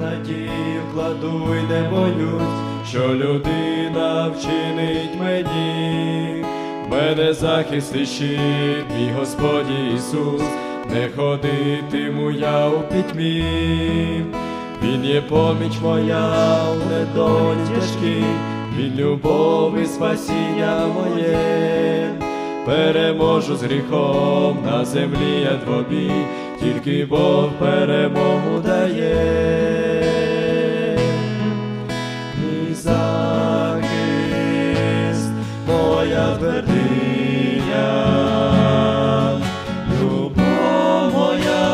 надію кладу й не боюсь, що людина вчинить мені, мене захист і щит, мій Господь Ісус, не ходитиму я у пітьмі. Він є поміч моя у недолі тяжкій, він любов і спасіння моє, переможу з гріхом на землі я двобі, тільки Бог перемогу моя твердиня, любов моя,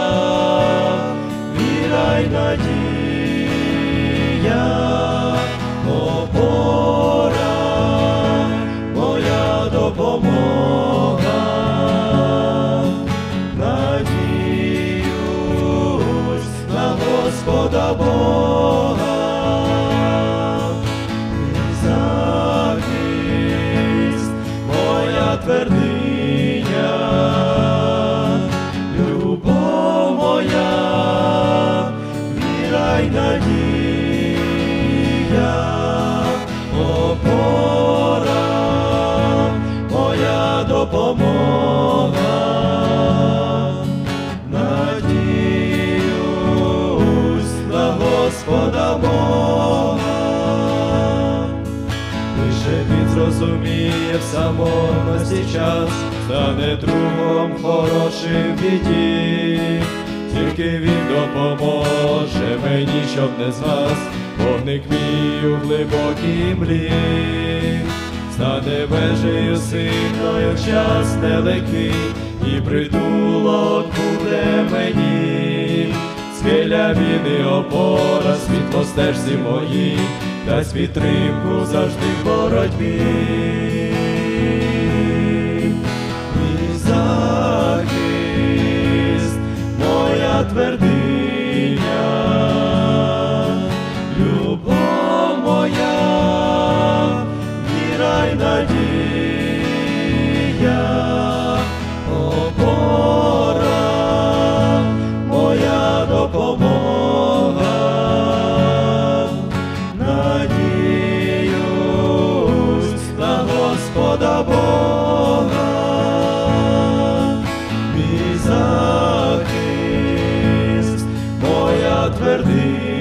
віра й надія, моя зрозуміє в самотності час, стане другом хорошим біді, тільки він допоможе мені, щоб не згас, вогник мій у глибокій млі, стане вежею сильною час нелегкий, і притулок буде мені. Скеля він і опора, світло стежці мої, дасть підтримку завжди в боротьбі. І захист, моя твердиня, Бога, мій захист, моя твердиня,